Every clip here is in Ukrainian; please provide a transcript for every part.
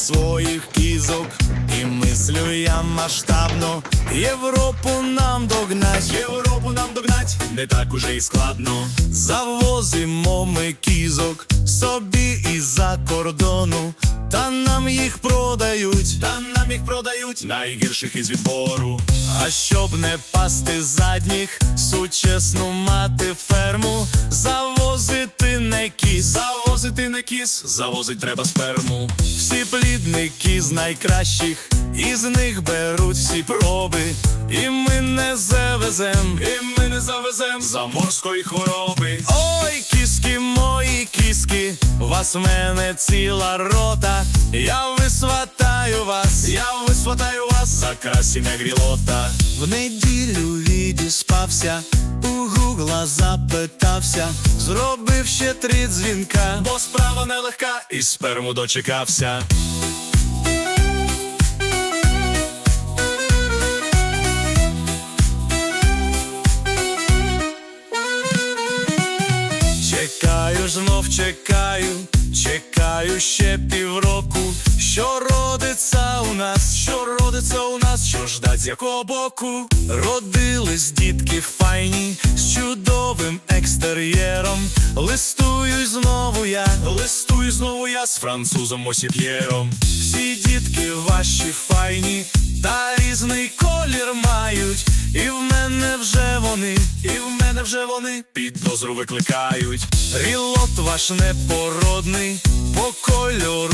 своїх кізок. І мислю я масштабно, Європу нам догнать, Європу нам догнать, не так уже й складно. Завозимо ми кізок собі із-за кордону, та нам їх продають, та нам їх продають найгірших із відбору. А щоб не пасти задніх, сучасну мати ферму, завозити завозити не кіс, завозить треба сперму. Всі плідники з найкращих, із них беруть всі проби, і ми не завезем, і ми не завезем заморської хвороби. Ой, кіски, мої кіски, вас в мене ціла рота. Я висватаю вас, я висватаю вас за красі грілота. В неділю відіспався, у гугла запитався, зробив ще три дзвінка, бо справа нелегка, і сперму дочекався. Чекаю, знов чекаю, чекаю ще півроку. Що родиться у нас, ждать з якого боку? Родились дітки файні з чудовим екстер'єром. Листую знову я, листую знову я з французом Осіп'єром. Всі дітки ваші файні, та різний колір мають. І в мене вже вони, і в мене вже вони підозру викликають. Рілот ваш непородний, по кольору.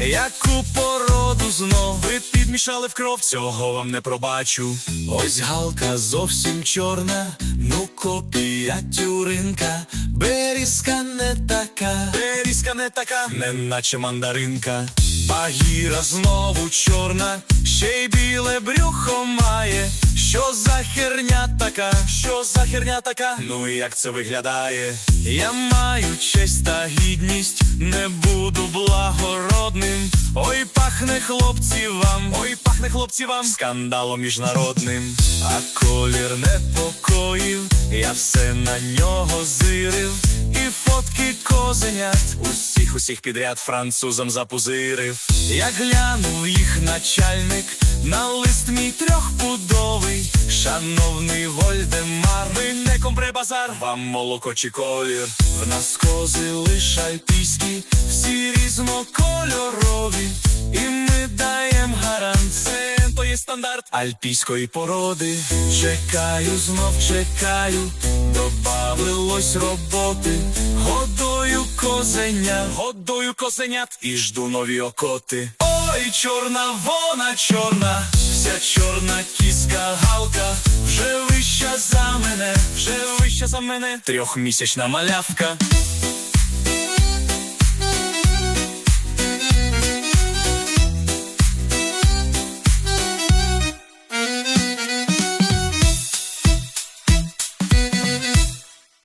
Яку породу знов ви підмішали в кров, цього вам не пробачу. Ось галка зовсім чорна, ну копія тюринка. Берізка не така, берізка не така, не наче мандаринка. Багіра знову чорна, ще й біле брюхо має. Що за херня така? Що за херня така? Ну і як це виглядає? Я маю честь та гідність, не буду благородним. Ой, пахне хлопці вам, ой, пахне хлопці вам скандалом міжнародним. А колір непокоїв, я все на нього зирив. І фотки козенят усіх усіх підряд французам запузирив. Я глянув їх начальник на лист мій трьохпудовий. Шановний Вольдемар, ви не компре базар, вам молоко чи колір. В нас кози лиш альпійські, всі різнокольорові. І ми даєм гарант, це то є стандарт альпійської породи. Чекаю, знов чекаю, добавилось роботи. Годую козеня, годую козенят і жду нові окоти. Ой, чорна вона чорна, вся чорна кіска галка, вже вища за мене, вже вища за мене, трьохмісячна малявка.